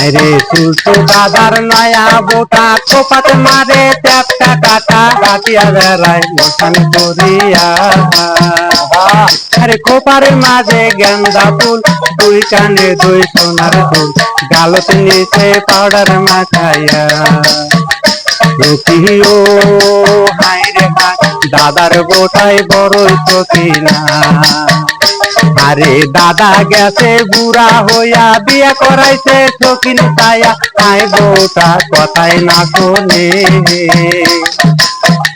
আরে সুলতু দাদার নয়া বোটা কোপাত মারে চ্যাপটা কাটা হাতিয়া বেড়ায় মশান করিয়া আরে খোপার মাঝে গেন্দা ফুল, দুই কানে দুই সোনার ফুল, গালত নিচে পাউডার মাখাইয়া। রুকিও হাই রে দাদার বোটাই বড়ই সকিনা আরে দাদা গেছে বুড়া হইয়া বিয়ে করাইছে সকিন তাইয়া আই বউটা কথাই না শোনে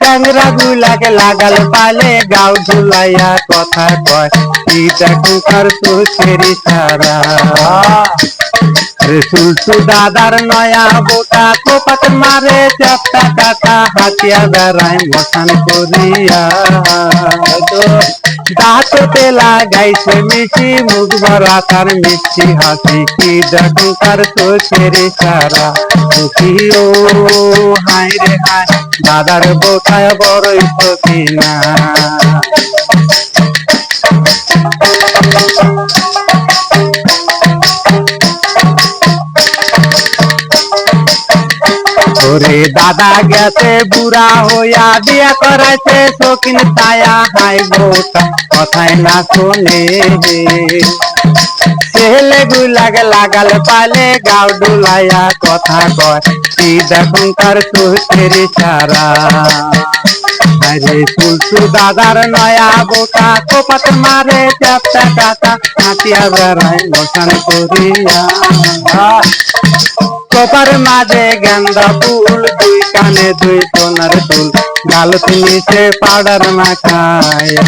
ট্যাংরা গুলাকে লাগাল পালে গাও ঝুলাইয়া কথা কয় ইটা কুকার চোখের সারা রে সুলসু দাদার নয়া বোটা কোপাত মারে চাপটা কাটা হাতিয়া বেড়ায় মশান করিয়া দাঁততে লাগাইছে মিষ্টি, মুখ ভরা তার মিষ্টি হাসি। কি দেখো তার চোখের সারা সুখিও হাই রে হাই দাদার বোটায় বড়ই সখী না ওরে দাদা গেছে, বুড়া হইয়া বিয়া করাইছে, শৌখিন ছায়া হাই বোটা কথায় না শোনে ছেলে গুলাগে লাগাল পালে গাও ডুলাইয়া কথা কয় কি দেখুন তার চোখের সারা আরে সুলসু দাদার নয়া বোটা কোপাত মারে চাপটা কাটা হাতিয়া বেড়ায় মশান করিয়া কপার মাঝে গেন্দা ফুল দুই কানে দুই সোনার ফুল গালত নিচে পাউডার মাখায়া।